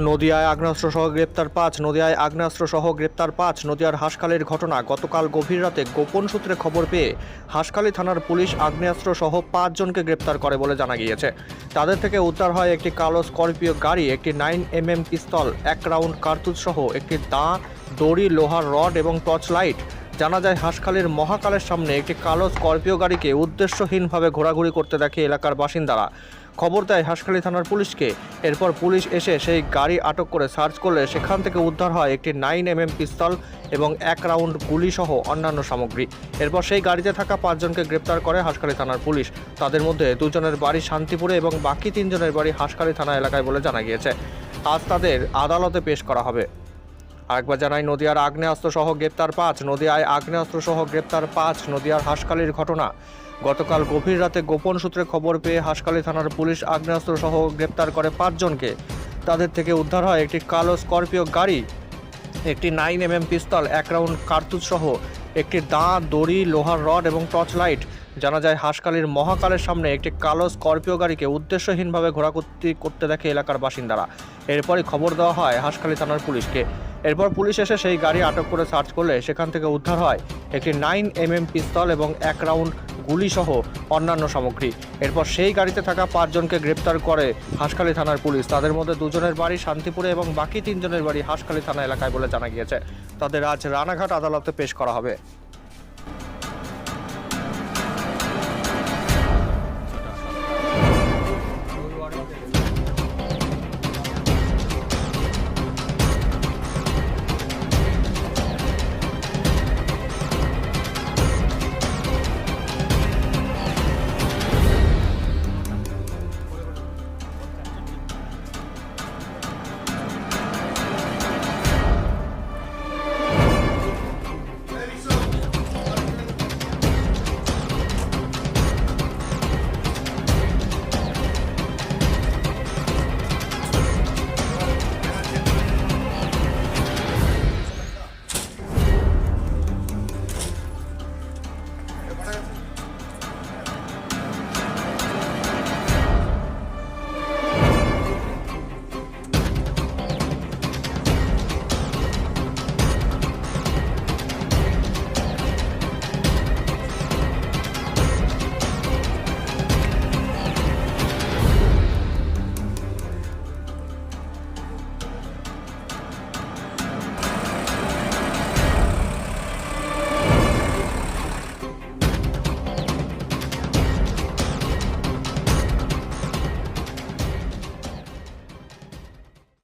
নদিয়ায় আগ্নেয়াস্ত্র সহ গ্রেপ্তার পাঁচ, নদিয়ায় আগ্নেয়াস্ত্র সহ গ্রেপ্তার পাঁচ, নদিয়ার হাঁসখালির ঘটনা গতকাল গভীর রাতে গোপন সূত্রে খবর পেয়ে হাঁসখালি থানার পুলিশ আগ্নেয়াস্ত্র সহ পাঁচজনকে গ্রেপ্তার করে বলে জানা গিয়েছে। তাদের থেকে উদ্ধার হয় একটি কালো স্করপিও গাড়ি, একটি নাইন এম এম পিস্তল, এক রাউন্ড কার্তুজ সহ একটি দাঁ, দড়ি, লোহার রড এবং টর্চ লাইট। জানা যায়, হাঁসখালির মহাকালের সামনে একটি কালো স্করপিও গাড়িকে উদ্দেশ্যহীনভাবে ঘোরাঘুরি করতে দেখে এলাকার বাসিন্দারা। খবর দেয় হাঁসখালি থানার পুলিশকে। এরপর পুলিশ এসে সেই গাড়ি আটক করে সার্চ করলে সেখান থেকে উদ্ধার হয় একটি নাইন এম পিস্তল এবং এক রাউন্ড গুলি সহ অন্যান্য সামগ্রী। এরপর সেই গাড়িতে থাকা পাঁচজনকে গ্রেপ্তার করে হাঁসখালি থানার পুলিশ। তাদের মধ্যে দুজনের বাড়ি শান্তিপুরে এবং বাকি তিনজনের বাড়ি হাঁসখালি থানা এলাকায় বলে জানা গিয়েছে। আজ তাদের আদালতে পেশ করা হবে। আরেকবার জানাই নদিয়ার আগ্নেয়াস্ত্র সহ গ্রেপ্তার পাঁচ, নদিয়ায় আগ্নেয়াস্ত্র সহ গ্রেপ্তার পাঁচ, নদিয়ার হাঁসখালির ঘটনা। গতকাল গভীর রাতে গোপন সূত্রে খবর পেয়ে হাঁসখালি থানার পুলিশ আগ্নেয়াস্ত্র সহ গ্রেপ্তার করে পাঁচজনকে তাদের থেকে উদ্ধার হয় একটি কালো স্করপিও গাড়ি, একটি নাইন এম পিস্তল, এক রাউন্ড কার্তুজ সহ একটি দাঁ, দড়ি, লোহার রড এবং টর্চ লাইট। জানা যায়, হাঁসখালির মহাকালের সামনে একটি কালো স্করপিও গাড়িকে উদ্দেশ্যহীনভাবে ঘোরাঘুরি করতে দেখে এলাকার বাসিন্দারা। এরপরই খবর দেওয়া হয় হাঁসখালি থানার পুলিশকে। এরপর পুলিশ এসে সেই গাড়ি আটক করে সার্চ করলে সেখান থেকে উদ্ধার হয় একটি নাইন এম এম পিস্তল এবং এক রাউন্ড গুলিসহ অন্যান্য সামগ্রী। এরপর সেই গাড়িতে থাকা পাঁচজনকে গ্রেপ্তার করে হাসখালী থানার পুলিশ। তাদের মধ্যে দুজনের বাড়ি শান্তিপুরে এবং বাকি তিনজনের বাড়ি হাসখালী থানা এলাকায় বলে জানা গিয়েছে। তাদের আজ রানাঘাট আদালতে পেশ করা হবে।